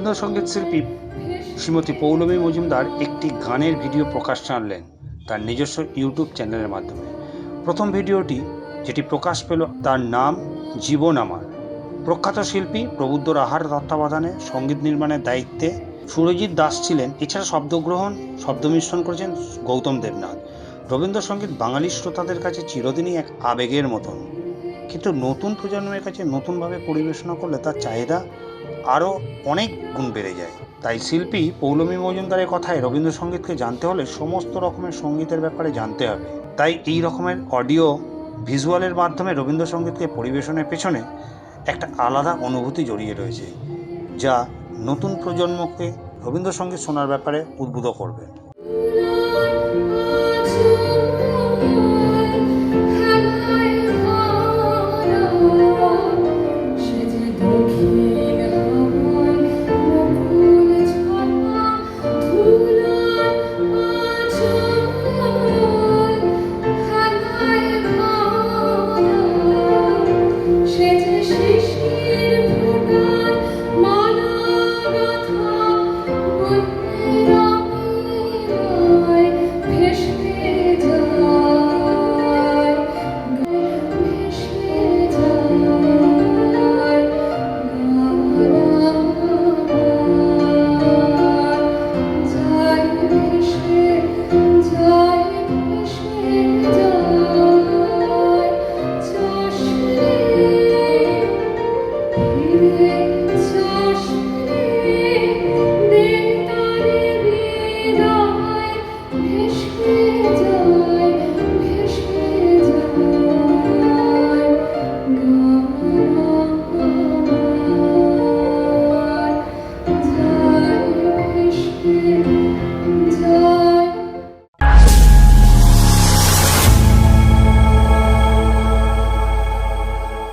রবীন্দ্রসঙ্গীত শিল্পী শ্রীমতী পৌলমী মজুমদার একটি গানের ভিডিও প্রকাশ আনলেন তার নিজস্ব ইউটিউব চ্যানেলের মাধ্যমে। প্রথম ভিডিওটি, যেটি প্রকাশ পেল তার নাম জীবন আমার। প্রখ্যাত শিল্পী প্রবুদ্ধ রাহার তত্ত্বাবধানে সংগীত নির্মাণের দায়িত্বে সুরজিৎ দাস ছিলেন। এছাড়া শব্দগ্রহণ, শব্দ মিশ্রণ করেছেন গৌতম দেবনাথ। রবীন্দ্রসঙ্গীত বাঙালি শ্রোতাদের কাছে চিরদিনই এক আবেগের মতন। কিন্তু নতুন প্রজন্মের কাছে নতুনভাবে পরিবেশনা করলে তার চাহিদা আরও অনেক গুণ বেড়ে যায়। তাই শিল্পী পৌলমী মজুমদারের কথায় রবীন্দ্রসঙ্গীতকে জানতে হলে সমস্ত রকমের সঙ্গীতের ব্যাপারে জানতে হবে। তাই এই রকমের অডিও, ভিজুয়ালের মাধ্যমে রবীন্দ্রসঙ্গীতকে পরিবেশনের পেছনে একটা আলাদা অনুভূতি জড়িয়ে রয়েছে, যা নতুন প্রজন্মকে রবীন্দ্রসঙ্গীত শোনার ব্যাপারে উদ্বুদ্ধ করবে।